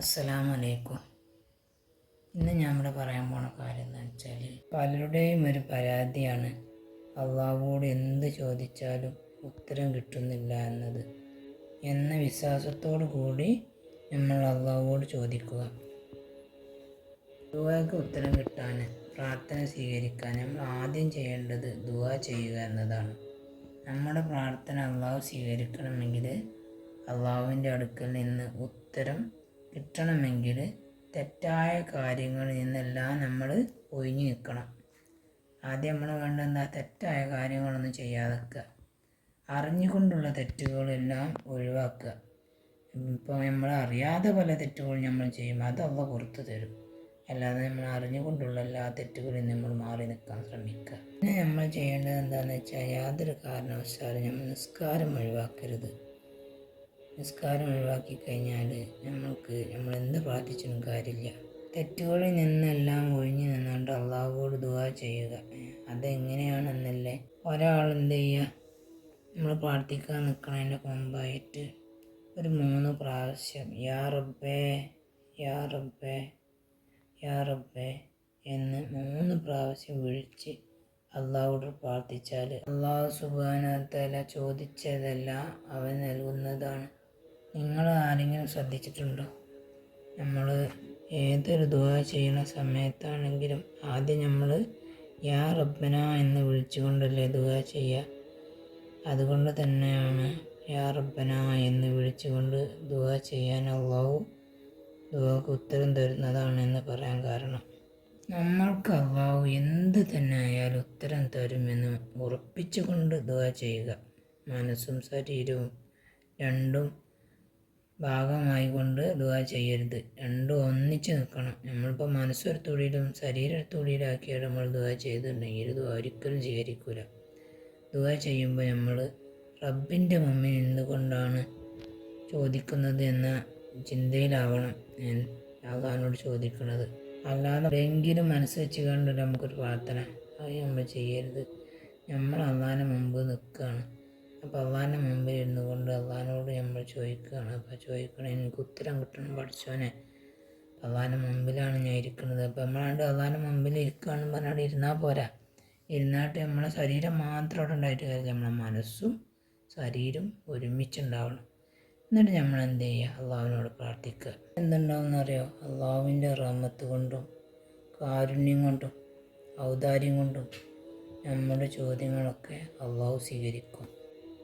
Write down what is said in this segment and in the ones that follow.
അസ്സലാമു അലൈക്കും ഇന്ന് ഞാൻ ഇവിടെ പറയാൻ പോണ കാര്യം എന്ന് വെച്ചാൽ പലരുടെയും ഒരു പരാതിയാണ് അള്ളാഹുവോട് എന്ത് ചോദിച്ചാലും ഉത്തരം കിട്ടുന്നില്ല എന്നത് എന്ന വിശ്വാസത്തോടു കൂടി നമ്മൾ അള്ളാഹുവോട് ചോദിക്കുക. ദുവാക്ക് ഉത്തരം കിട്ടാൻ പ്രാർത്ഥന സ്വീകരിക്കാൻ നമ്മൾ ആദ്യം ചെയ്യേണ്ടത് ദുവാ ചെയ്യുക എന്നതാണ്. നമ്മുടെ പ്രാർത്ഥന അള്ളാഹു സ്വീകരിക്കണമെങ്കിൽ അള്ളാഹുവിന്റെ അടുക്കൽ നിന്ന് ഉത്തരം കിട്ടണമെങ്കിൽ തെറ്റായ കാര്യങ്ങളിൽ നിന്നെല്ലാം നമ്മൾ ഒഴിഞ്ഞു നിൽക്കണം. ആദ്യം നമ്മൾ വേണ്ട എന്താ? തെറ്റായ കാര്യങ്ങളൊന്നും ചെയ്യാതെ വെക്കുക അറിഞ്ഞുകൊണ്ടുള്ള തെറ്റുകളെല്ലാം ഒഴിവാക്കുക. ഇപ്പോൾ നമ്മൾ അറിയാതെ പല തെറ്റുകൾ നമ്മൾ ചെയ്യും. അത് അവ പുറത്തു തരും. അല്ലാതെ നമ്മൾ അറിഞ്ഞുകൊണ്ടുള്ള എല്ലാ തെറ്റുകളിൽ നമ്മൾ മാറി നിൽക്കാൻ ശ്രമിക്കുക. പിന്നെ നമ്മൾ ചെയ്യേണ്ടത് എന്താണെന്ന് വെച്ചാൽ യാതൊരു കാരണവശാലും നമ്മൾ നിസ്കാരം ഒഴിവാക്കരുത്. നിസ്കാരം ഒഴിവാക്കി കഴിഞ്ഞാൽ നമ്മൾക്ക് നമ്മൾ എന്ത് പ്രാർത്ഥിച്ചിട്ടും കാര്യമില്ല. തെറ്റുകളിൽ നിന്നെല്ലാം ഒഴിഞ്ഞു നിന്നുകൊണ്ട് അള്ളാഹുവോട് ദുവാ ചെയ്യുക. അതെങ്ങനെയാണെന്നല്ലേ ഒരാൾ എന്ത് ചെയ്യുക? നമ്മൾ പ്രാർത്ഥിക്കാൻ നിൽക്കുന്നതിന്റെ മുമ്പായിട്ട് ഒരു മൂന്ന് പ്രാവശ്യം യാ റബ്ബേ യാ റബ്ബേ യാ റബ്ബേ എന്ന് മൂന്ന് പ്രാവശ്യം വിളിച്ച് അള്ളാഹോട് പ്രാർത്ഥിച്ചാൽ അള്ളാഹു സുബാനത്തല ചോദിച്ചതെല്ലാം അവൻ നൽകുന്നതാണ്. നിങ്ങൾ ആരെങ്കിലും ശ്രദ്ധിച്ചിട്ടുണ്ടോ? നമ്മൾ ഏതൊരു ദുആ ചെയ്യുന്ന സമയത്താണെങ്കിലും ആദ്യം നമ്മൾ യാ റബ്ബന എന്ന് വിളിച്ചുകൊണ്ടല്ലേ ദുആ ചെയ്യുക. അതുകൊണ്ട് തന്നെയാണ് യാ റബ്ബന എന്ന് വിളിച്ചുകൊണ്ട് ദുആ ചെയ്യാൻ അള്ളാഹു ദുആക്ക് ഉത്തരം തരുന്നതാണ് എന്ന് പറയാൻ കാരണം. നമ്മൾക്ക് അള്ളാഹു എന്ത് തന്നെ ആയാലും ഉത്തരം തരുമെന്ന് ഉറപ്പിച്ചുകൊണ്ട് ദുആ ചെയ്യുക. മനസ്സും ശരീരവും രണ്ടും ഭാഗമായി കൊണ്ട് ദുആ ചെയ്യരുത്. രണ്ടും ഒന്നിച്ച് നിൽക്കണം. നമ്മളിപ്പോൾ മനസ്സൊരുത്തുള്ളിയിലും ശരീരത്തുള്ളിയിലാക്കിയാൽ നമ്മൾ ദുആ ചെയ്തിട്ടുണ്ടെങ്കിൽ ദുആ ഒരിക്കലും സ്വീകരിക്കില്ല ദുആ ചെയ്യുമ്പോൾ നമ്മൾ റബ്ബിന്റെ മുമ്പിൽ എന്തുകൊണ്ടാണ് ചോദിക്കുന്നത് എന്ന ചിന്തയിലാവണം. ഞാൻ ചോദിക്കുന്നത്. അല്ലാതെ എവിടെയെങ്കിലും മനസ്സ് വെച്ച് കണ്ട് നമുക്കൊരു പ്രാർത്ഥന അത് നമ്മൾ ചെയ്യരുത്. നമ്മൾ അള്ളാഹിന് മുമ്പ് നിൽക്കുകയാണ്. അപ്പോൾ അള്ളാഹിന്റെ മുമ്പിൽ ഇരുന്നു കൊണ്ട് അള്ളാഹിനോട് നമ്മൾ ചോദിക്കുകയാണ്. അപ്പോൾ ചോദിക്കണം എനിക്ക് ഉത്തരം കിട്ടണം പഠിച്ചോനെ അള്ളാഹിന്റെ മുമ്പിലാണ് ഞാൻ ഇരിക്കുന്നത്. അപ്പോൾ നമ്മളാണ്ട് അള്ളാഹിന്റെ മുമ്പിൽ ഇരിക്കുകയാണെന്ന് പറഞ്ഞാൽ ഇരുന്നാൽ പോരാ. ഇരുന്നാട്ട് നമ്മളെ ശരീരം മാത്രം അവിടെ ഉണ്ടായിട്ട് കാര്യം നമ്മളെ മനസ്സും ശരീരം ഒരുമിച്ചുണ്ടാവണം. എന്നിട്ട് നമ്മൾ എന്ത് ചെയ്യുക? അള്ളാഹുവിനോട് പ്രാർത്ഥിക്കുക. എന്തുണ്ടാവും അറിയോ അള്ളാഹുവിന്റെ റഹ്മത്ത് കൊണ്ടും കാരുണ്യം കൊണ്ടും ഔദാര്യം കൊണ്ടും നമ്മുടെ ചോദ്യങ്ങളൊക്കെ അള്ളാഹു സ്വീകരിക്കും.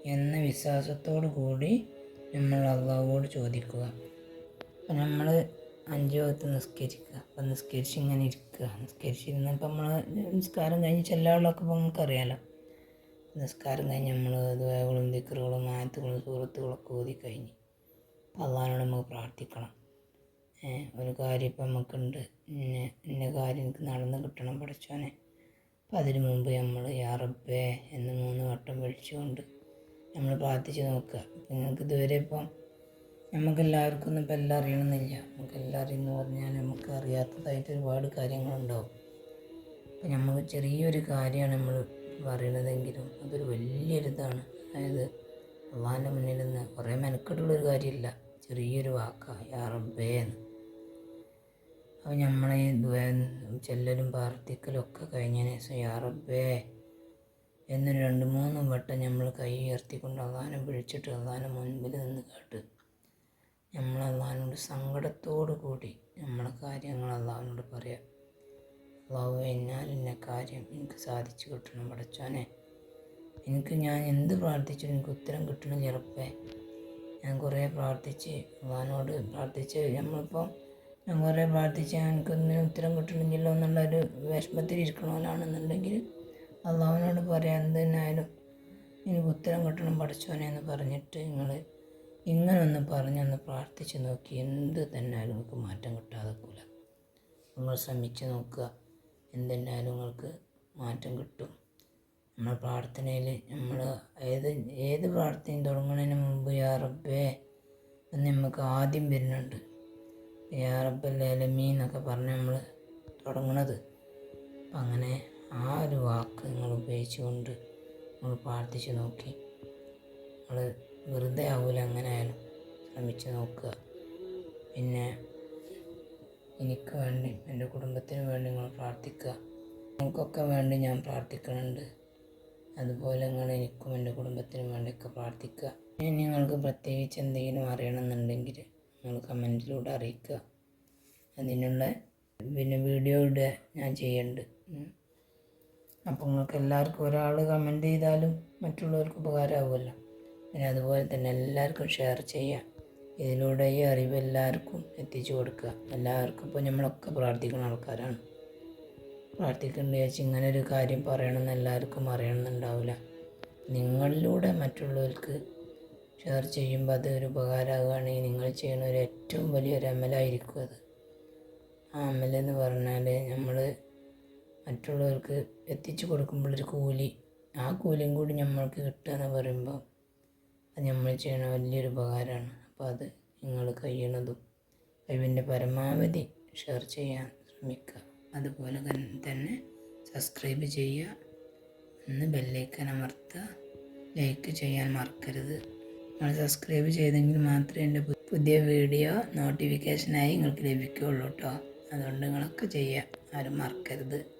എന്ന വിശ്വാസത്തോടു കൂടി നമ്മൾ അള്ളാഹുവോട് ചോദിക്കുക. അപ്പം നമ്മൾ അഞ്ച് വകത്ത് നിസ്കരിക്കുക. അപ്പം നിസ്കരിച്ച് ഇങ്ങനെ ഇരിക്കുക. നിസ്കരിച്ചിരുന്നപ്പോൾ നമ്മൾ നിസ്കാരം കഴിഞ്ഞ് ചെല്ലാളൊക്കെ ഇപ്പോൾ നമുക്കറിയാലോ. നിസ്കാരം കഴിഞ്ഞ് നമ്മൾ ദ്വയകളും ദിക്കറുകളും ആയത്തുകളും സുഹൃത്തുക്കളൊക്കെ ഓതി കഴിഞ്ഞ് അള്ളാഹിനോട് നമുക്ക് പ്രാർത്ഥിക്കണം. ഒരു കാര്യം ഇപ്പം നമുക്കുണ്ട്. ഇന്ന ഇന്ന കാര്യം എനിക്ക് നടന്ന് കിട്ടണം പഠിച്ചോനെ. അപ്പം അതിനു മുമ്പ് നമ്മൾ യാ റബ്ബേ എന്ന് മൂന്ന് വട്ടം വിളിച്ചുകൊണ്ട് നമ്മൾ പ്രാർത്ഥിച്ച് നോക്കുക. നിങ്ങൾക്ക് ഇതുവരെ ഇപ്പം നമുക്കെല്ലാവർക്കും ഒന്നും ഇപ്പം എല്ലാം അറിയണമെന്നില്ല. നമുക്കെല്ലാം അറിയുമെന്ന് പറഞ്ഞാൽ നമുക്ക് അറിയാത്തതായിട്ട് ഒരുപാട് കാര്യങ്ങളുണ്ടാവും. അപ്പം നമുക്ക് ചെറിയൊരു കാര്യമാണ് നമ്മൾ പറയണതെങ്കിലും അതൊരു വലിയൊരു ഇതാണ് അതായത് അള്ളാഹിന്റെ മുന്നിൽ നിന്ന് കുറേ മെനക്കെട്ടുള്ളൊരു കാര്യമില്ല. ചെറിയൊരു വാക്കാണ് യാ റബ്ബേ എന്ന്. അപ്പോൾ നമ്മളെ ചെല്ലലും പ്രാർത്ഥിക്കലും ഒക്കെ കഴിഞ്ഞതിന് ശേഷം യാ റബ്ബേ എന്നൊരു രണ്ട് മൂന്ന് വട്ടം നമ്മൾ കൈ ഉയർത്തിക്കൊണ്ട് അള്ളഹാനെ വിളിച്ചിട്ട് അള്ളഹാനെ മുൻപിൽ നിന്ന് കേട്ട്. നമ്മൾ അള്ളഹാനോട് സങ്കടത്തോടു കൂടി നമ്മളെ കാര്യങ്ങൾ അള്ളഹാനോട് പറയാം. അള്ളാഹു എന്നാൽ ഇന്ന കാര്യം എനിക്ക് സാധിച്ചു കിട്ടണം പഠിച്ചോനെ എനിക്ക് ഞാൻ എന്ത് പ്രാർത്ഥിച്ചു എനിക്ക് ഉത്തരം കിട്ടണം ചെറുപ്പേ. ഞാൻ കുറേ പ്രാർത്ഥിച്ച് അള്ളഹാനോട് പ്രാർത്ഥിച്ച് നമ്മളിപ്പോൾ ഞാൻ കുറേ പ്രാർത്ഥിച്ച് എനിക്കൊന്നിനും ഉത്തരം കിട്ടണമെങ്കിലോ എന്നുള്ളൊരു വിഷമത്തിൽ ഇരിക്കണവനാണെന്നുണ്ടെങ്കിൽ അള്ളാഹുവിനോട് പറയാൻ എന്തിനായാലും എനിക്ക് ഉത്തരം കിട്ടണം പഠിച്ചോനെ എന്ന് പറഞ്ഞിട്ട് നിങ്ങൾ ഇങ്ങനൊന്ന് പറഞ്ഞൊന്ന് പ്രാർത്ഥിച്ച് നോക്കി എന്ത് തന്നെയാലും നിങ്ങൾക്ക് മാറ്റം കിട്ടാതെ പോല നിങ്ങൾ ശ്രമിച്ച് നോക്കുക എന്തെന്നാലും നിങ്ങൾക്ക് മാറ്റം കിട്ടും. നമ്മൾ പ്രാർത്ഥനയിൽ നമ്മൾ ഏത് ഏത് പ്രാർത്ഥനയും തുടങ്ങുന്നതിന് മുമ്പ് യാ റബ്ബേ എന്ന് നമുക്ക് ആദ്യം വരുന്നുണ്ട്. യാ ലേലമീ എന്നൊക്കെ പറഞ്ഞ് നമ്മൾ തുടങ്ങണത്. അപ്പം അങ്ങനെ ആ ഒരു വാക്ക് നിങ്ങൾ ഉപയോഗിച്ചുകൊണ്ട് നമ്മൾ പ്രാർത്ഥിച്ചു നോക്കി? നമ്മൾ വെറുതെ ആവില്ല അങ്ങനെ ആയാലും ശ്രമിച്ച് നോക്കുക. പിന്നെ എനിക്ക് വേണ്ടി എന്റെ കുടുംബത്തിന് വേണ്ടി നിങ്ങൾ പ്രാർത്ഥിക്കുക. നിങ്ങൾക്കൊക്കെ വേണ്ടി ഞാൻ പ്രാർത്ഥിക്കുന്നുണ്ട്. അതുപോലെ നിങ്ങൾ എനിക്കും എന്റെ കുടുംബത്തിനും വേണ്ടിയൊക്കെ പ്രാർത്ഥിക്കുക. ഇനി നിങ്ങൾക്ക് പ്രത്യേകിച്ച് എന്തെങ്കിലും അറിയണമെന്നുണ്ടെങ്കിൽ നിങ്ങൾ കമന്റിലൂടെ അറിയിക്കുക. അതിനുള്ള പിന്നെ വീഡിയോ ഇടുക ഞാൻ ചെയ്യുന്നുണ്ട്. അപ്പോൾ നിങ്ങൾക്ക് എല്ലാവർക്കും ഒരാൾ കമന്റ് ചെയ്താലും മറ്റുള്ളവർക്ക് ഉപകാരമാവുമല്ലോ. പിന്നെ അതുപോലെ തന്നെ എല്ലാവർക്കും ഷെയർ ചെയ്യുക ഇതിലൂടെ ഈ അറിവ് എല്ലാവർക്കും എത്തിച്ചു കൊടുക്കുക. എല്ലാവർക്കും ഇപ്പോൾ നമ്മളൊക്കെ പ്രാർത്ഥിക്കുന്ന ആൾക്കാരാണ്. പ്രാർത്ഥിക്കേണ്ട വെച്ച് ഇങ്ങനെ ഒരു കാര്യം പറയണമെന്ന് എല്ലാവർക്കും അറിയണമെന്നുണ്ടാവില്ല. നിങ്ങളിലൂടെ മറ്റുള്ളവർക്ക് ഷെയർ ചെയ്യുമ്പോൾ അത് ഒരു ഉപകാരമാകുകയാണെങ്കിൽ നിങ്ങൾ ചെയ്യുന്ന ഒരു ഏറ്റവും വലിയൊരു അമലായിരിക്കും അത്. ആ അമലെന്ന് പറഞ്ഞാൽ നമ്മൾ മറ്റുള്ളവർക്ക് എത്തിച്ചു കൊടുക്കുമ്പോഴൊരു കൂലി ആ കൂലിയും കൂടി നമ്മൾക്ക് കിട്ടുക എന്ന് പറയുമ്പോൾ അത് നമ്മൾ ചെയ്യണ വലിയൊരു ഉപകാരമാണ്. അപ്പോൾ അത് നിങ്ങൾ കഴിയണതും കഴിവിന്റെ പരമാവധി ഷെയർ ചെയ്യാൻ ശ്രമിക്കുക. അതുപോലെ തന്നെ സബ്സ്ക്രൈബ് ചെയ്യുക. ഒന്ന് ബെല്ലൈക്കൻ അമർത്തുക. ലൈക്ക് ചെയ്യാൻ മറക്കരുത്. നിങ്ങൾ സബ്സ്ക്രൈബ് ചെയ്തെങ്കിൽ മാത്രമേ എന്റെ പുതിയ വീഡിയോ നോട്ടിഫിക്കേഷനായി നിങ്ങൾക്ക് ലഭിക്കുകയുള്ളൂ കേട്ടോ. അതുകൊണ്ട് നിങ്ങളൊക്കെ ചെയ്യുക ആരും മറക്കരുത്.